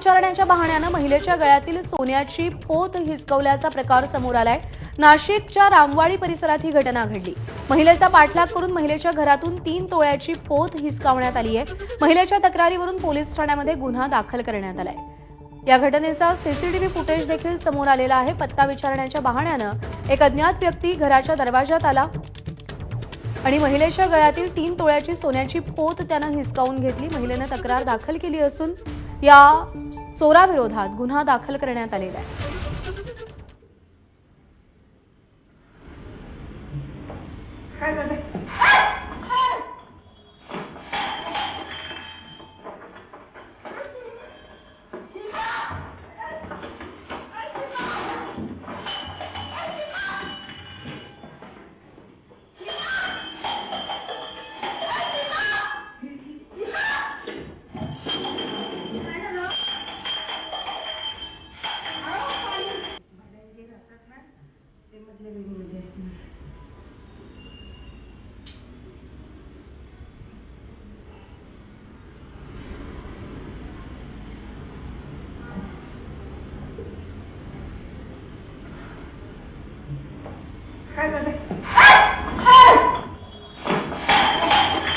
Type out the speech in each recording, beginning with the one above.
विचारण्याच्या बहाण्यानं महिलेच्या गळ्यातील सोन्याची पोत हिसकवल्याचा प्रकार समोर आलाय. नाशिकच्या रामवाडी परिसरात ही घटना घडली. महिलेचा पाठलाग करून महिलेच्या घरातून तीन तोळ्याची पोत हिसकावण्यात आली आहे. महिलेच्या तक्रारीवरून पोलीस ठाण्यामध्ये गुन्हा दाखल करण्यात आलाय. या घटनेचा सीसीटीव्ही फुटेज देखील समोर आलेला आहे. पत्ता विचारण्याच्या बहाण्यानं एक अज्ञात व्यक्ती घराच्या दरवाजात आला आणि महिलेच्या गळ्यातील तीन तोळ्याची सोन्याची पोत त्यानं हिसकावून घेतली. महिलेनं तक्रार दाखल केली असून या चोराविरोधात गुन्हा दाखल करण्यात आलेला आहे. काय झालं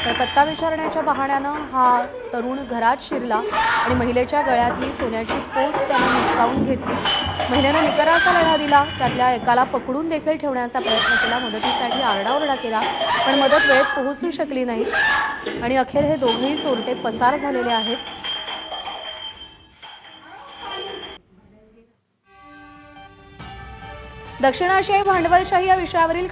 तर पत्ता विचारण्याच्या बहाण्यानं हा तरुण घरात शिरला आणि महिलेच्या गळ्यातली सोन्याची पोत त्यानं हिसकावून घेतली. महिलेनं निकराचा लढा दिला त्यातल्या एकाला पकडून देखील ठेवण्याचा प्रयत्न केला मदतीसाठी आरडाओरडा केला पण मदत वेळेत पोहोचू शकली नाही. आणि अखेर हे दोघेही चोरटे पसार झालेले आहेत. दक्षिण आशियाई भांडवलशाही या विषयावरील